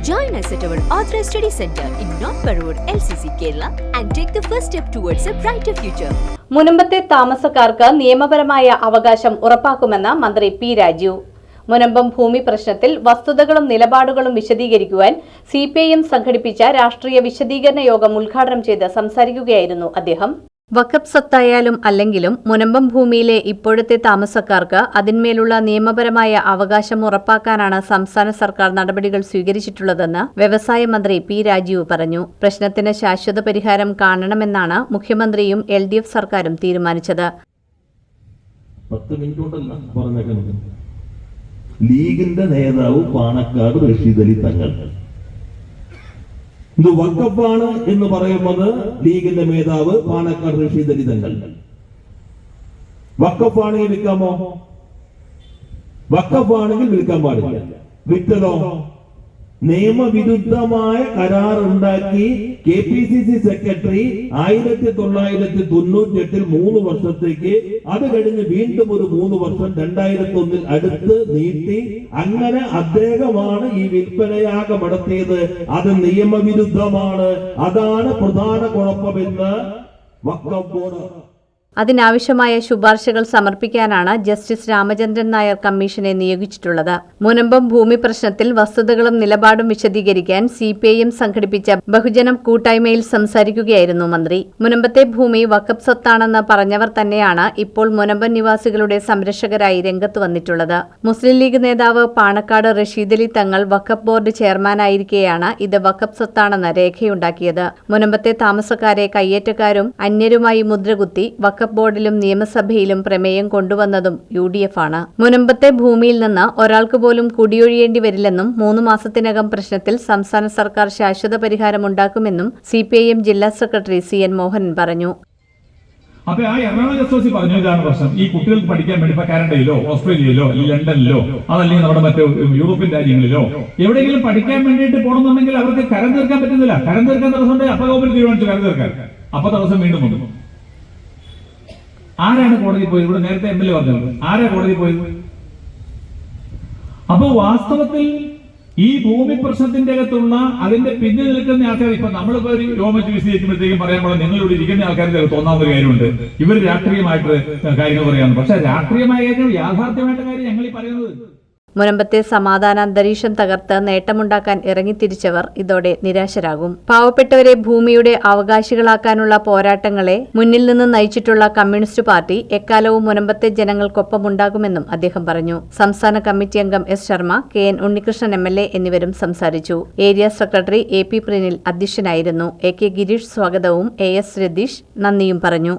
Join us at our Authorized Study Center in North Parur, LCC, Kerala, and take the first step towards a brighter future. മുനമ്പത്തെ താമസക്കാർക്ക് നിയമപരമായ അവകാശം ഉറപ്പാക്കുമെന്ന് മന്ത്രി P Raju Munambam ഭൂമി പ്രശ്നത്തിൽ വസ്തുതകളും നിലപാടുകളും വിശദീകരിക്കുവാൻ സി പി ഐ എം സംഘടിപ്പിച്ച രാഷ്ട്രീയ വിശദീകരണ യോഗം ഉദ്ഘാടനം ചെയ്ത് സംസാരിക്കുകയായിരുന്നു അദ്ദേഹം വക്കഫ് സ്വത്തായാലും അല്ലെങ്കിലും മുനമ്പം ഭൂമിയിലെ ഇപ്പോഴത്തെ താമസക്കാർക്ക് അതിന്മേലുള്ള നിയമപരമായ അവകാശം ഉറപ്പാക്കാനാണ് സംസ്ഥാന സർക്കാർ നടപടികൾ സ്വീകരിച്ചിട്ടുള്ളതെന്ന് വ്യവസായ മന്ത്രി പി രാജീവ് പറഞ്ഞു. പ്രശ്നത്തിന് ശാശ്വത പരിഹാരം കാണണമെന്നാണ് മുഖ്യമന്ത്രിയും എൽ ഡി എഫ് സർക്കാരും തീരുമാനിച്ചത്. ലീഗിന്റെ നേതാവ് പാണക്കാട് റഷീദ് അലി തങ്ങൾ. ഇത് വക്കഫാണ് എന്ന് പറയുന്നത് ലീഗിന്റെ മേധാവ് പാണക്കാട് റഷീദ് അലി തങ്ങൾ വക്കഫാണെങ്കിൽ വിൽക്കാമോ? വക്കഫാണെങ്കിൽ വിൽക്കാൻ പാടില്ല. വിറ്റതോ? നിയമവിരുദ്ധമായ കരാർ ഉണ്ടാക്കി K P C C secretary ആയിരത്തി തൊള്ളായിരത്തി തൊണ്ണൂറ്റി എട്ടിൽ മൂന്ന് വർഷത്തേക്ക് അത് കഴിഞ്ഞ് വീണ്ടും ഒരു മൂന്ന് വർഷം രണ്ടായിരത്തി ഒന്നിൽ അടുത്ത് നീട്ടി. അങ്ങനെ അദ്ദേഹമാണ് ഈ വിൽപ്പനയാകെ നടത്തിയത് അത് നിയമവിരുദ്ധമാണ്. അതാണ് പ്രധാന കുഴപ്പമെന്ന് വക്കം ബോർഡ് അതിനാവശ്യമായ ശുപാർശകൾ സമർപ്പിക്കാനാണ് ജസ്റ്റിസ് രാമചന്ദ്രൻ നായർ കമ്മീഷനെ നിയോഗിച്ചിട്ടുള്ളത്. മുനമ്പം ഭൂമി പ്രശ്നത്തിൽ വസ്തുതകളും നിലപാടും വിശദീകരിക്കാൻ സി പി ഐ എം സംഘടിപ്പിച്ച ബഹുജനം കൂട്ടായ്മയിൽ സംസാരിക്കുകയായിരുന്നു മന്ത്രി. മുനമ്പത്തെ ഭൂമി വക്കപ്പ് സ്വത്താണെന്ന് പറഞ്ഞവർ തന്നെയാണ് ഇപ്പോൾ മുനമ്പൻ നിവാസികളുടെ സംരക്ഷകരായി രംഗത്ത് വന്നിട്ടുള്ളത്. മുസ്ലിം ലീഗ് നേതാവ് പാണക്കാട് റഷീദ് അലി തങ്ങൾ വക്കപ്പ് ബോർഡ് ചെയർമാനായിരിക്കെയാണ് ഇത് വക്കപ്പ് സ്വത്താണെന്ന് രേഖയുണ്ടാക്കിയത്. മുനമ്പത്തെ താമസക്കാരെ കയ്യേറ്റക്കാരും അന്യരുമായി മുദ്രകുത്തി വക്കഫ് ബോർഡിലും നിയമസഭയിലും പ്രമേയം കൊണ്ടുവന്നതും യു ഡി എഫ് ആണ് മുനമ്പത്തെ ഭൂമിയിൽ നിന്ന് ഒരാൾക്ക് പോലും കുടിയൊഴിയേണ്ടി വരില്ലെന്നും മൂന്ന് മാസത്തിനകം പ്രശ്നത്തിൽ സംസ്ഥാന സർക്കാർ ശാശ്വത പരിഹാരമുണ്ടാക്കുമെന്നും സി പി ഐ എം ജില്ലാ സെക്രട്ടറി സി എൻ മോഹൻ പറഞ്ഞു. അപ്പൊ ആ എറണാകുളം എസ് ഒ സി പറഞ്ഞു ഇതാണ് പ്രശ്നം. ഈ കുട്ടികൾക്ക് പഠിക്കാൻ വേണ്ടി ഇപ്പൊ കാനഡയിലോ ഓസ്ട്രേലിയയിലോ ലണ്ടനിലോ അതല്ലെങ്കിൽ നമ്മുടെ മറ്റു യൂറോപ്യൻ രാജ്യങ്ങളിലോ എവിടെയെങ്കിലും പഠിക്കാൻ വേണ്ടിയിട്ട് പോകണമെന്നുണ്ടെങ്കിൽ അവർക്ക് കരം തീർക്കാൻ പറ്റുന്നില്ല. കരം തീർക്കാൻ തടസ്സമുണ്ട് അപ്പൊ ഗവൺമെന്റ് തീരുമാനിച്ചു കരം തീർക്കാൻ. അപ്പൊ തടസ്സം വീണ്ടും വന്നു. ആരാണ് കോടതി പോയത്? ഇവിടെ നേരത്തെ എം എൽ എ പറഞ്ഞത് ആരാ കോടതി പോയത്? അപ്പൊ വാസ്തവത്തിൽ ഈ ഭൂമി പ്രശ്നത്തിന്റെ അകത്തുള്ള അതിന്റെ പിന്നിൽ നിൽക്കുന്ന ആൾക്കാർ ഇപ്പൊ നമ്മളിപ്പോ ഒരു രോമിച്ച് വിശദീകരിക്കുമ്പോഴത്തേക്കും പറയാൻ നിങ്ങൾ നിങ്ങളിവിടെ ഇരിക്കുന്ന ആൾക്കാരുടെ തോന്നാവുന്ന ഒരു കാര്യമുണ്ട്. ഇവർ രാഷ്ട്രീയമായിട്ട് കാര്യങ്ങൾ പറയാന്ന് പക്ഷെ രാഷ്ട്രീയമായ കാര്യം യാഥാർത്ഥ്യമായിട്ട് കാര്യം ഞങ്ങൾ ഈ പറയുന്നത് മുനമ്പത്തെ സമാധാന അന്തരീക്ഷം തകർത്ത് നേട്ടമുണ്ടാക്കാൻ ഇറങ്ങിത്തിരിച്ചവർ ഇതോടെ നിരാശരാകും. പാവപ്പെട്ടവരെ ഭൂമിയുടെ അവകാശികളാക്കാനുള്ള പോരാട്ടങ്ങളെ മുന്നിൽ നിന്ന് നയിച്ചിട്ടുള്ള കമ്മ്യൂണിസ്റ്റ് പാർട്ടി എക്കാലവും മുനമ്പത്തെ ജനങ്ങൾക്കൊപ്പമുണ്ടാകുമെന്നും അദ്ദേഹം പറഞ്ഞു. സംസ്ഥാന കമ്മിറ്റി അംഗം S Sharma K N Unnikrishnan M എന്നിവരും സംസാരിച്ചു. Area secretary A P Prinil അധ്യക്ഷനായിരുന്നു. എ കെ ഗിരീഷ് സ്വാഗതവും എ എസ് രതീഷ് നന്ദിയും പറഞ്ഞു.